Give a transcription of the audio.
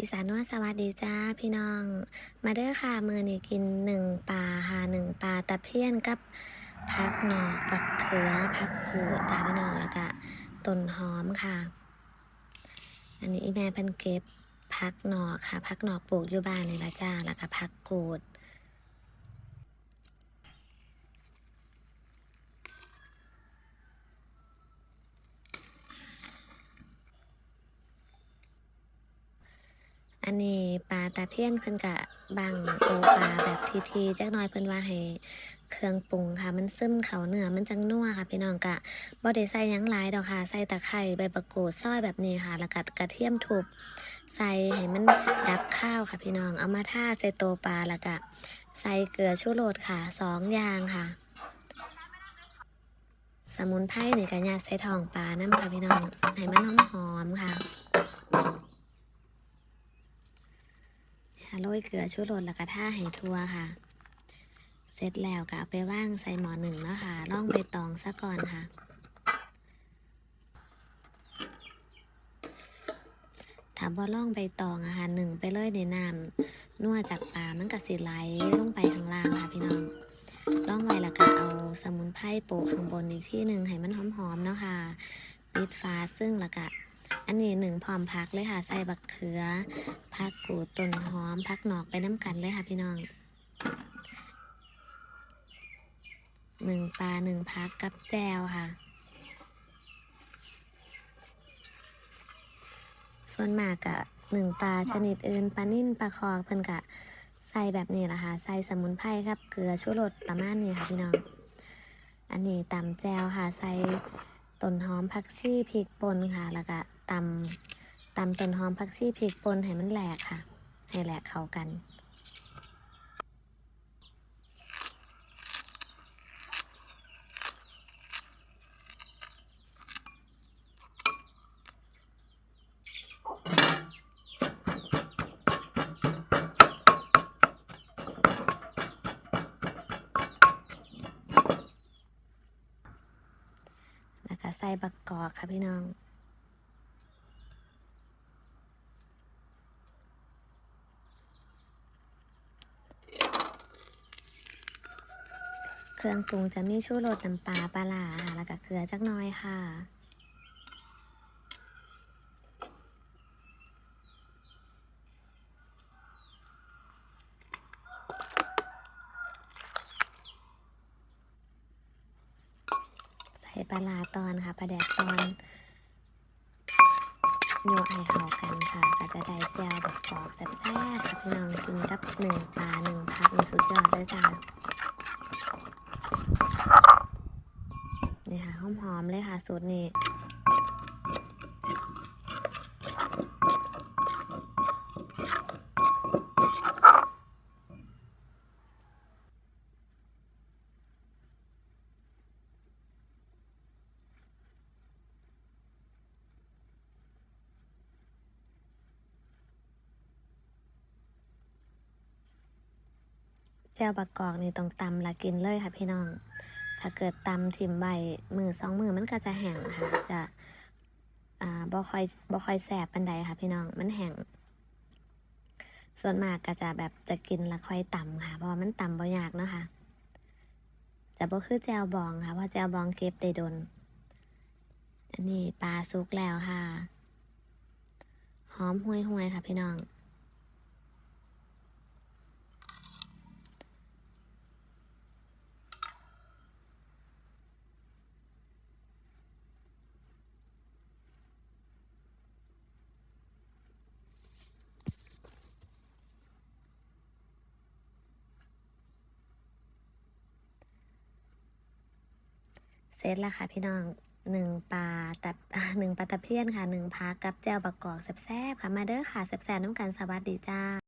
อีสานนวดสวัสดีจ้าพี่น้อง มาเด้อค่ะมือนี่กินหนึ่งปลาค่ะหนึ่งปลาตะเพียนกับพักหนอกผักเขือพักกูดค่ะพี่น้องแล้วก็ต้นหอมค่ะ อันนี้แม่เพิ่นเก็บพักหนอกค่ะพักหนอกปลูกอยู่บ้านนี่ละจ้าแล้วก็พักกูด อันนี้ปลาตาเพี้ยนเพิ่นกะบังโตปลาแบบทีๆจักหน่อยเพิ่นว่าให้เครื่องปรุงค่ะ มันซึมเขาเนื้อมันจังนัวค่ะ พี่น้องกะบ่ได้ใส่ยังหลายดอกค่ะ ใส่ตะไคร้ใบมะกูดซอยแบบนี้ค่ะ แล้วก็กระเทียมทุบใส่ให้มันดับข้าวค่ะพี่น้อง เอามาท่าใส่โตปลาแล้วก็ใส่เกลือชูรสค่ะสองอย่างค่ะ สมุนไพรนี่ก็ยัดใส่ทองปลานํค่ะพี่น้องให้มันหอมๆค่ะ โร ยเกลือชูรสแล้วก็ท่าให้ทั่วค่ะ เสร็จแล้วก็เอาไปว่างใส่หม้อหนึ่งแล้วค่ะล่องใบตองซะก่อนค่ะ ถ้าบ่ล่องใบตองอะค่ะหนึ่งไปเลยในน้ำนัวจากปลามันก็สิไหลลงไปข้างล่างค่ะพี่น้องล่องไว้แล้วก็เอาสมุนไพรโปะข้างบนอีกที่หนึ่งให้มันหอมๆเนาะค่ะปิดฟ้าซึ่งแล้วก็ อันนี้หนึ่งพร้อมพักเลยค่ะ ใส่บักเขือพักกูดต้นหอมพักหนอกไปน้ำกันเลยค่ะพี่น้องหนึ่งปลาหนึ่งพักกับแจวค่ะ ส่วนมากกะหนึ่งปลาชนิดอื่นปลานิ่นปลาคอเพิ่นกะใส่แบบนี้แหละค่ะ ใส่สมุนไพรครับ เกลือชูรสประมาณนี้ค่ะพี่น้อง อันนี้ตำแจวค่ะ ใส่ต้นหอมผักชีพริกป่นค่ะ แล้วก็ ตำตำต้นหอมผักชีพริกป่นให้มันแหลกค่ะ ให้แหลกเข้ากันใส่บักกอกค่ะพี่น้อง เครื่องปรุงจะมีชูรสน้ำปลาปลาร้าแล้วก็เกลือจักหน้อยค่ะใส่ปลาร้าตอนค่ะปลาแดกตอนโยกให้เขากันค่ะ ก็จะได้แจ่วแบบกรอกแซ่บๆค่ะพี่น้องกินกับหนึ่งปลาหนึ่งพักนี่สุดยอดเลยจ้า นี่ค่ะหอมๆเลยค่ะ สูตรนี้จ่วบักกอกนี่ต้องตำละกินเลยค่ะพี่น้อง ถ้าเกิดตำถิ่มใบมือสองมือมันก็จะแห้งค่ะจะอ่าบ่ค่อยบ่ค่อยแสบปันใดค่ะ พี่น้องมันแห้งส่วนมากก็จะแบบจะกินและค่อยตำค่ะ เพราะว่ามันตำบ่ยากเนาะค่ะจะบ่คือแจวบองค่ะเพราะแจวบองเก็บได้โดน อันนี้ปลาสุกแล้วค่ะ หอมห่วยๆค่ะพี่น้อง เซตละค่ะพี่น้องหนึ่งปลาแต่หนึ่งปลาตะเพียนค่ะหนึ่งพักกับแจวบักกอกแซ่บๆค่ะมาเด้อค่ะแซ่บๆน้ำกันสวัสดีจ้า